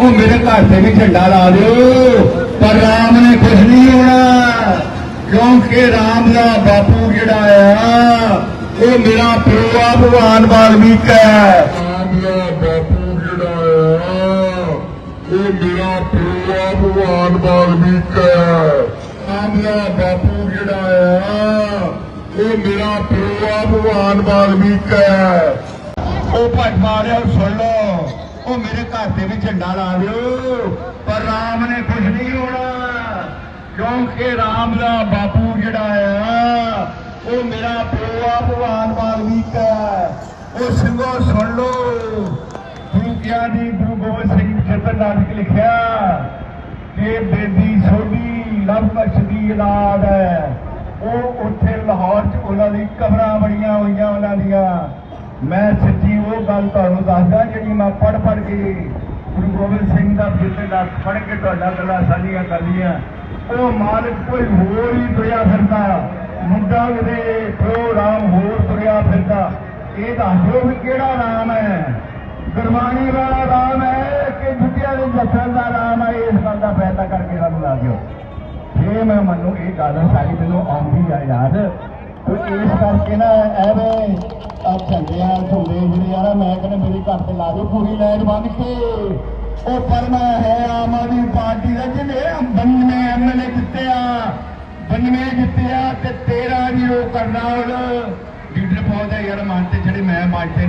ਉਹ ਮੇਰੇ ਘਰ ਤੇ ਵੀ ਝੰਡਾ ਲਾ ਦਿਓ ਪਰ ਰਾਮ ਨੇ ਕੁਝ ਨਹੀਂ ਹੋਣਾ। ਕਿਉਂਕਿ ਰਾਮ ਦਾ ਬਾਪੂ ਜਿਹੜਾ ਆ ਉਹ ਮੇਰਾ ਪਿਓ ਆ ਭਗਵਾਨ ਵਾਲਮੀਕ ਹੈ। ਰਾਮ ਦਾ ਬਾਪੂ ਜਿਹੜਾ ਆ ਉਹ ਮੇਰਾ ਪਿਓ ਆ ਭਗਵਾਨ ਵਾਲਮੀਕ ਹੈ। ਰਾਮ ਦਾ ਬਾਪੂ ਜਿਹੜਾ ਆ ਉਹ ਮੇਰਾ ਪਿਓ ਆ ਭਗਵਾਨ ਵਾਲਮੀਕ ਹੈ। ਉਹ ਮਾਰਿਆ ਸੁਣ ਲਓ। ਉਹ ਮੇਰੇ ਘਰ ਤੇ ਵੀ ਝੰਡਾ ਲਾ ਦਿਓ, ਪਰ ਰਾਮ ਨੇ ਕੁਝ ਨਹੀਂ ਹੋਣਾ। ਕਿਉਂਕਿ ਰਾਮ ਦਾ ਬਾਪੂ ਜਿਹੜਾ ਆ, ਉਹ ਮੇਰਾ ਪਿਓ ਆ ਭਗਵਾਨ ਵਾਲਮੀਕ ਉਹ ਸਿੰਘੋ ਸੁਣ ਲਓ। ਗੁਰੂ ਕਿਆ ਗੁਰੂ ਗੋਬਿੰਦ ਸਿੰਘ ਚੇਤਨ ਨਾਨਕ ਲਿਖਿਆ, ਕਿ ਬੇਦੀ ਸੋਢੀ ਲਵਕਸ਼ ਦੀ ਔਲਾਦ ਹੈ। ਉਹ ਉੱਥੇ ਲਾਹੌਰ 'ਚ ਉਹਨਾਂ ਦੀ ਕਬਰਾਂ ਬਣੀਆਂ ਹੋਈਆਂ, ਉਹਨਾਂ ਦੀਆਂ। ਮੈਂ ਸੱਚੀ ਉਹ ਗੱਲ ਤੁਹਾਨੂੰ ਦੱਸਦਾ ਜਿਹੜੀ ਮੈਂ ਪੜ ਪੜ ਗੁਰੂ ਗੋਬਿੰਦ ਸਿੰਘ ਦਾ ਜਿੱਤੇ ਦਾ ਪੜ ਕੇ ਤੁਹਾਡਾ ਗੱਲਾਂ ਸਾਂਝੀਆਂ ਕਰਦੀਆਂ ਉਹ ਮਾਲਕ ਕੋਈ ਹੋਰ ਹੀ ਤੁਰਿਆ ਫਿਰਦਾ, ਮੁੰਡਾ ਕਿਤੇ ਪਿਓ ਰਾਮ ਹੋਰ ਤੁਰਿਆ ਫਿਰਦਾ। ਇਹ ਦੱਸ ਦਿਓ ਵੀ ਕਿਹੜਾ ਨਾਮ ਹੈ? ਗੁਰਬਾਣੀ ਵਾਲਾ ਰਾਮ ਹੈ ਕਿ ਜੁੱਤੀਆਂ ਦੇ ਜੱਥਨ ਦਾ ਰਾਮ ਹੈ? ਇਸ ਗੱਲ ਦਾ ਫੈਸਲਾ ਕਰਕੇ ਸਾਨੂੰ ਲਾ ਦਿਓ। ਜੇ ਮੈਂ ਮੰਨੂ, ਇਹ ਗੱਲ ਸਾਰੀ ਮੈਨੂੰ ਆਉਂਦੀ ਆ ਯਾਰ ਤੇ ਇਸ ਕਰਕੇ ਨਾ ਐਵੇਂ ਆ ਝੰਡਿਆਂ ਝੁੰਡੇ ਜਿਹੜੇ ਆ ਨਾ, ਮੈਂ ਕਹਿੰਦਾ ਮੇਰੇ ਘਰ ਤੇ ਲਾ ਦਿਓ ਪੂਰੀ ਲਾਈਨ ਬੰਨ ਕੇ। ਉਹ ਪਰ ਮੈਂ ਹੈ ਆਮ ਆਦਮੀ ਪਾਰਟੀ ਦਾ, ਜਿਹਨੇ 92 ਐਮਐਲਏ ਜਿੱਤੇ ਆ 92 ਜਿੱਤੇ ਆ ਤੇ 13 ਦੀ ਉਹ ਕਰਨਾਲ। ਲੀਡਰ ਪਹੁੰਚਦਾ ਯਾਰ ਮਨ ਤੇ ਜਿਹੜੇ ਮੈਂ ਮੰਨਦੇ